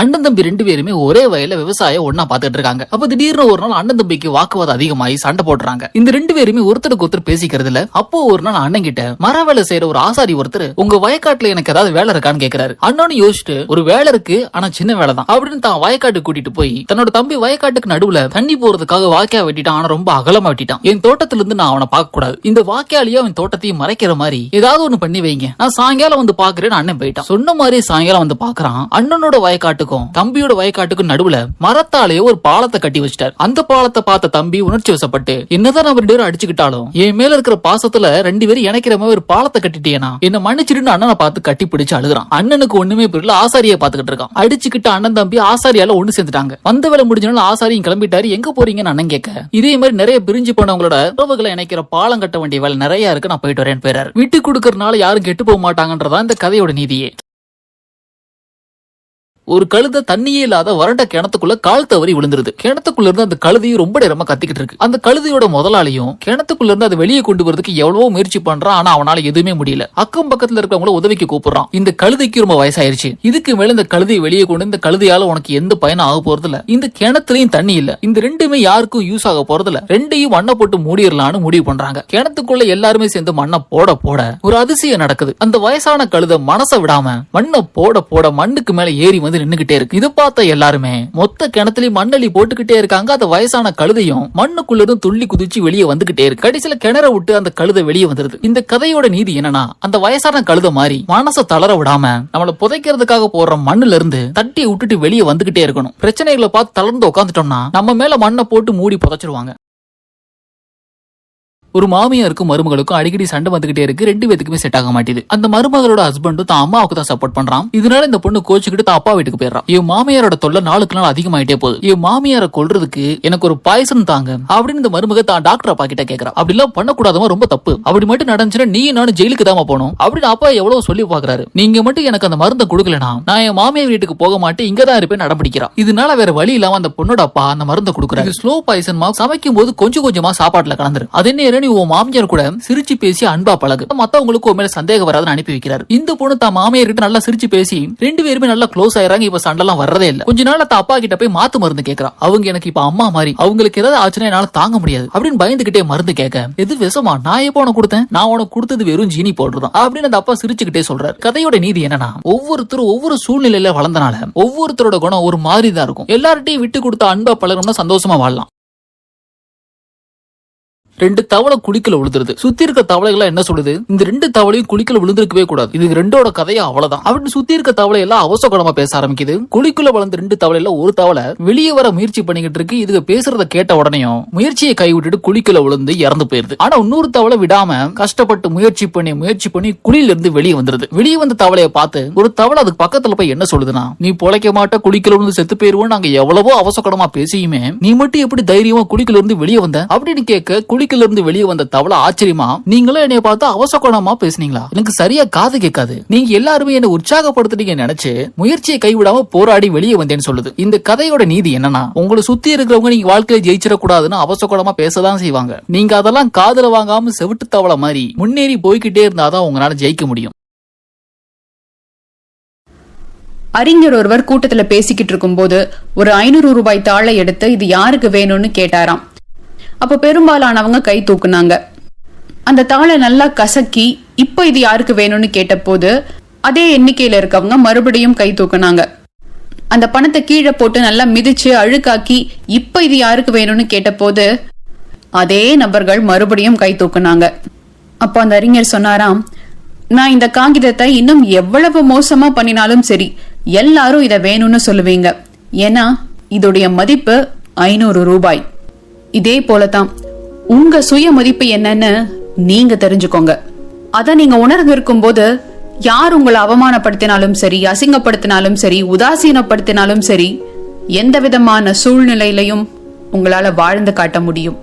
அண்ணன் தம்பி ரெண்டு பேருமே ஒரே வயல விவசாயம் ஒன்னா பாத்துட்டு இருக்காங்க. அப்ப திடீர்னு ஒரு நாள் அண்ணன் தம்பிக்கு வாக்குவாதம் அதிகமாகி சண்டை போடுறாங்க. இந்த ரெண்டு பேருமே ஒருத்தருக்கு ஒருத்தர் பேசிக்கிறது இல்ல. அப்போ ஒரு நாள் அண்ணன் கிட்ட மர வேலை செய்யற ஒரு ஆசாரி ஒருத்தர் உங்க வயக்காட்டுல எனக்கு ஏதாவது வேலை இருக்கான்னு கேக்குறாரு. அண்ணனும் யோசிச்சுட்டு ஒரு வேலை இருக்கு ஆனா சின்ன வேலை தான். அப்படின்னு தான் வயக்காட்டுக்கு கூட்டிட்டு போய் தன்னோட தம்பி வயக்காட்டுக்கு நடுவுல தண்ணி போறதுக்காக வாக்கியா வெட்டிட்டான். ஆனா ரொம்ப அகலமா வெட்டிட்டான். என் தோட்டத்துல இருந்து நான் அவனை பார்க்க கூடாது. இந்த வாக்கியாலேயே அவன் தோட்டத்தையும் மறைக்கிற மாதிரி ஏதாவது ஒண்ணு பண்ணி வைங்க. நான் சாயங்காலம் வந்து பாக்குறேன்னு அண்ணன் போயிட்டான். சொன்ன மாதிரி சாயங்காலம் வந்து பாக்குறான் அண்ணனோட வயக்காட்டுக்கும் தம்பியோட வயக்காட்டுக்கும் நடுவுல மரத்தாலேயே ஒரு பாலத்தை கட்டி வச்சிட்டார். அந்த பாலத்தை பார்த்த தம்பி உணர்ச்சி வசப்பட்டு என்னதான் நம்ம ரெண்டு பேரும் அடிச்சுக்கிட்டாலும் என் மேல இருக்கிற பாசத்துல ரெண்டு பேரும் இணைக்கிற மாதிரி ஒரு பாலத்தை கட்டிட்டேனா என்ன மன்னிச்சிட்டு அண்ணனை பார்த்து கட்டி பிடிச்சு அழுகுறான். அண்ணனுக்கு ஒண்ணுமே புரியல ஆசாரியை பாத்துக்கிட்டு இருக்கான். அடிச்சுக்கிட்ட அண்ணன் தம்பி ஆசாரியால ஒண்ணு சேர்ந்துட்டாங்க. வந்த வேலை முடிஞ்சனால ஆசாரியும் கிளம்பிட்டாரு. எங்க போறீங்கன்னு அண்ணன் கேட்க இதே மாதிரி நிறைய பிரிஞ்சு போனவங்களோட உறவுகளை இணைக்கிற பாலம் கட்ட வேண்டிய வேலை நிறைய இருக்கு. நான் போயிட்டு வரேன் போயிறாரு. விட்டு கொடுக்கறதுனால யாரும் கெட்டு போக மாட்டாங்கன்றதா இந்த கதையோட நீதியே. ஒரு கழுதை தண்ணியே இல்லாத வறண்ட கிணத்துக்குள்ள கால் தவறி விழுந்துருது. கிணத்துக்குள்ள இருந்து அந்த கழுதையும் ரொம்ப நேரமா கத்திக்கிட்டு இருக்கு. அந்த கழுதையோட முதலாளியும் கிணத்துக்குள்ள இருந்து அதை வெளியே கொண்டு வரதுக்கு எவ்வளவோ முயற்சி பண்றான் ஆனா அவனால எதுவுமே முடியல. அக்கம் பக்கத்துல இருக்கிறவங்கள உதவிக்கு கூப்பிடுறான். இந்த கழுதைக்கு ரொம்ப வயசாயிருச்சு. இதுக்கு மேல இந்த கழுதையை வெளியே கொண்டு இந்த கழுதையால உனக்கு எந்த பயனும் ஆக போறது இல்ல இந்த கிணத்துலயும் தண்ணி இல்ல. இந்த ரெண்டுமே யாருக்கும் யூஸ் ஆக போறது இல்ல ரெண்டையும் மண்ணை போட்டு மூடிடலாம்னு முடிவு பண்றாங்க. கிணத்துக்குள்ள எல்லாருமே சேர்ந்து மண்ணை போட போட ஒரு அதிசயம் நடக்குது. அந்த வயசான கழுதை மனசை விடாம மண்ணை போட போட மண்ணுக்கு மேல ஏறி வந்து நின்னுகிட்டே இருக்கு. இது பார்த்த எல்லாருமே மொத்த கிணத்துலயும் மண்ணள்ளி போட்டுக்கிட்டே இருக்காங்க. அந்த வயசான கழுதையும் மண்ணுக்குள்ளதும் துள்ளி குதிச்சு வெளியே வந்துகிட்டே இருக்கு. கடைசியில கிணற விட்டு அந்த கழுதை வெளியே வந்துருது. இந்த கதையோட நீதி என்னன்னா அந்த வயசான கழுத மாதிரி மனசை தளர விடாம நம்மள புதைக்கிறதுக்காக போடுற மண்ணுல இருந்து தட்டி விட்டுட்டு வெளியே வந்துகிட்டே இருக்கணும். பிரச்சனைகளை பார்த்து தளர்ந்து உட்காந்துட்டோம்னா நம்ம மேல மண்ணை போட்டு மூடி புதைச்சிருவாங்க. ஒரு மாமியாருக்கும் மருமகளுக்கும் அடிக்கடி சண்டை வந்துகிட்டே இருக்கு. ரெண்டு பேத்துக்குமே செட் ஆக மாட்டேது. அந்த மருமகளோட ஹஸ்பண்டும் தான் அம்மாவுக்கு தான் சப்போர்ட் பண்றான். இதனால இந்த பொண்ணு கோச்சுக்கிட்டு தான் அப்பா வீட்டுக்கு போயிடுறான் என் மாமியாரோட தொல்லை நாளுக்கு நாள் அதிகமாயிட்டே போகுது. என் மாமியாரை கொல்றதுக்கு எனக்கு ஒரு பாய்சன் தாங்க. அப்படின்னு இந்த மருமக தான் டாக்டர் அப்பா கிட்ட கேக்குறா. அப்படி எல்லாம் பண்ணக்கூடாதவன் ரொம்ப தப்பு. அப்படி மட்டும் நடந்துச்சுன்னா நீ நானும் ஜெயிலுக்கு தான் போனோம் அப்படின்னு அப்பா எவ்வளவு சொல்லி பாக்குறாரு. நீங்க மட்டும் எனக்கு அந்த மருந்தை கொடுக்கலனா நான் என் மாமியார் வீட்டுக்கு போக மாட்டேன் இங்க தான் இருப்பேன் நடப்பிடிக்கிறான் இதனால வேற வழி இல்லாம அந்த பொண்ணோட அப்பா அந்த மருந்தை கொடுக்குறாரு. ஸ்லோ பாய்சன் சமைக்கும் போது கொஞ்சம் கொஞ்சமா சாப்பாட்டுல கலந்துரு அது நேரம் நீ உன் மாமியார் கூட சிரிச்சு பேசி அன்பா பழகு? மத்தவங்களுக்கு உன் மேல சந்தேகம் வராதுன்னு அனுப்பி வைக்கிறார். இந்த பொண்ணு தான் மாமியார் கிட்ட நல்லா சிரிச்சு பேசி ரெண்டு பேருமே நல்லா க்ளோஸ் ஆயிராங்க இப்ப சண்டெல்லாம் வர்றதே இல்ல. கொஞ்ச நாள் தான் அப்பா கிட்ட போய் மாத்து மருந்து கேக்குறா. அவங்க எனக்கு இப்ப அம்மா மாதிரி அவங்களுக்கு ஏதாவது ஆச்சுன்னா என்னால தாங்க முடியாது அப்படின்னு பயந்துகிட்டே மருந்து கேட்க எது விஷமா? நான் எப்போ உனக்கு கொடுத்தேன்? நான் உனக்கு கொடுத்தது வெறும் ஜீனி போடுறதான் அப்படின்னு அந்த அப்பா சிரிச்சுக்கிட்டே சொல்றாரு. கதையோட நீதி என்னன்னா ஒவ்வொருத்தரும் ஒவ்வொரு சூழ்நிலையில வளர்ந்தனால ஒவ்வொருத்தரோட குணம் ஒரு மாதிரி தான் இருக்கும். எல்லார்ட்டையும் விட்டு கொடுத்த அன்பா பழகணும்னா சந்தோஷமா வாழலாம். ரெண்டு தவளை குளிக்கல விழுந்துருது. சுத்தி இருக்க தவளைகள் என்ன சொல்லுது? இந்த ரெண்டு தவளையும் குளிக்கல விழுந்திருக்கவே கூடாது. இது ரெண்டோட கதையும் அவ்வளவுதான். அப்படின்னு சுத்தி இருக்க தவளை எல்லாம் அவசரமா பேச ஆரம்பிக்குது. குளிக்குள்ள வளர்ந்த ரெண்டு தவளையில ஒரு தவளை வெளியே வர முயற்சி பண்ணிக்கிட்டு இருக்கு. இதுக்கு பேசுறத கேட்ட உடனேயும் முயற்சியை கைவிட்டுட்டு குளிக்குள்ள விழுந்து இறந்து போயிருது. ஆனா இன்னொரு தவளை விடாம கஷ்டப்பட்டு முயற்சி பண்ணி முயற்சி பண்ணி குழியில இருந்து வெளியே வந்துருது. வெளியே வந்த தவளையை பார்த்து ஒரு தவளை அதுக்கு பக்கத்துல போய் என்ன சொல்லுதுன்னா நீ பொழைக்க மாட்ட குளிக்கல விழுந்து செத்து போயிருவோம் நாங்க எவ்வளவோ அவசரமா பேசியுமே நீ மட்டும் எப்படி தைரியமா குளிக்கல இருந்து வெளியே வந்த? அப்படின்னு கேட்க குளிக்கல இருந்து வெளியே வந்த தவளை ஆச்சரியமா நீங்களும் என்னைய பார்த்து அவசகோணமா பேசுனீங்களா? எனக்கு சரியா காது கேட்காது. நீங்க எல்லாருமே என்ன உற்சாகப்படுத்துறீங்க நினைச்சு முயற்சியை கைவிடாம போராடி வெளியே வந்தேன்னு சொல்லுது. இந்த கதையோட நீதி என்னன்னா உங்களை சுத்தி இருக்கிறவங்க நீங்க வாழ்க்கையில ஜெயிச்சிடக்கூடாதுன்னு அவசரமா பேசதான் செய்வாங்க. நீங்க அதெல்லாம் காதுல வாங்காம செவிட்டு தவளை மாதிரி முன்னேறி போய்கிட்டே இருந்தாதான் உங்களால ஜெயிக்க முடியும். அறிஞர் ஒருவர் கூட்டத்துல பேசிக்கிட்டு இருக்கும்போது ஒரு ஐநூறு ரூபாய் தாளை எடுத்து இது யாருக்கு வேணும்னு கேட்டாராம். அப்ப பெரும்பாலானவங்க கை தூக்குனாங்க. அந்த தாளை நல்லா கசக்கி இப்போ இது யாருக்கு வேணும்னு கேட்டபோது அதே எண்ணிக்கையில இருக்கவங்க மறுபடியும் கை தூக்குனாங்க. அந்த பணத்தை கீழே போட்டு நல்லா மிதிச்சு அழுக்காக்கி இப்போ இது யாருக்கு வேணும்னு கேட்டபோது அதே நபர்கள் மறுபடியும் கை தூக்குனாங்க. அப்போ அந்த அறிஞர் சொன்னாராம் நான் இந்த காகிதத்தை இன்னும் எவ்வளவு மோசமா பண்ணினாலும் சரி எல்லாரும் இதை வேணும்னு சொல்லுவீங்க. ஏன்னா இதோடைய மதிப்பு ஐநூறு ரூபாய். இதே போலதான் உங்க சுய மதிப்பு என்னன்னு நீங்க தெரிஞ்சுக்கோங்க. அத நீங்க உணர்ந்து இருக்கும்போது யார் உங்களை அவமானப்படுத்தினாலும் சரி அசிங்கப்படுத்தினாலும் சரி உதாசீனப்படுத்தினாலும் சரி எந்த விதமான சூழ்நிலையிலையும் உங்களால வாழ்ந்து காட்ட முடியும்.